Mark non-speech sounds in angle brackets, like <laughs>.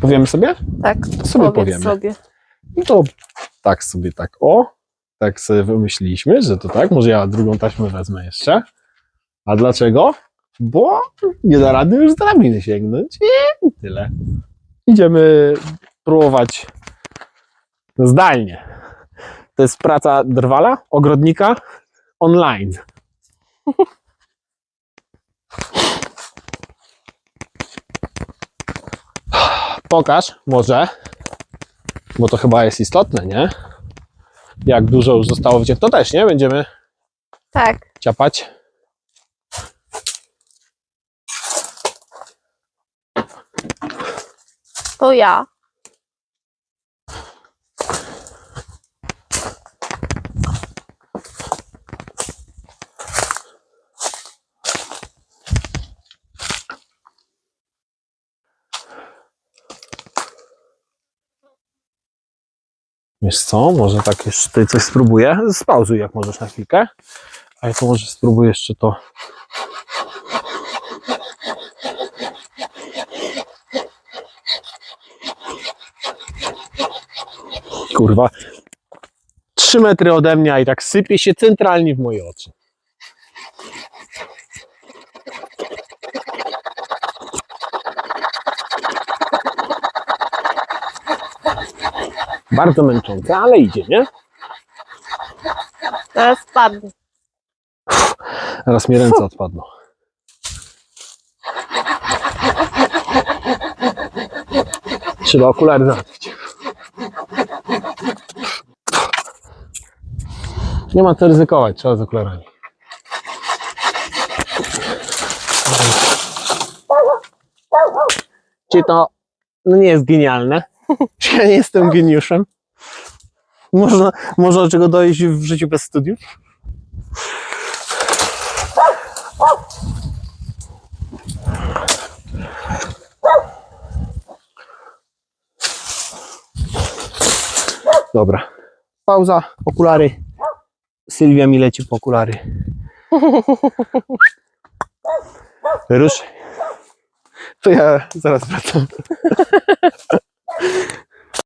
Powiemy sobie? Tak, Sobie powiedz powiemy. sobie. No to tak sobie tak, o, tak sobie wymyśliliśmy, że to tak, może ja drugą taśmę wezmę jeszcze. A dlaczego? Bo nie da rady już z drabiny sięgnąć i tyle. Idziemy próbować zdalnie. To jest praca drwala, ogrodnika online. <laughs> Pokaż może, bo to chyba jest istotne, nie? Jak dużo już zostało wycięte. To też, nie? Będziemy Tak, ciapać. to ja. Wiesz co, może tak jeszcze tutaj coś spróbuję. Spauzuj jak możesz na chwilkę. A ja to może spróbuję jeszcze to. Kurwa. Trzy metry ode mnie, i tak sypie się centralnie w moje oczy. Bardzo męczące, ale idzie, nie? Teraz spadnę. Teraz mi ręce odpadną. Trzeba okulary załatwić. Nie ma co ryzykować, trzeba z okularami. Czy to no nie jest genialne? <laughs> Ja nie jestem geniuszem? Można, można do czego dojść w życiu bez studiów? Dobra. Pauza, okulary. Sylwia mi leci po okulary. <laughs> Rusz. To ja zaraz wracam. <laughs>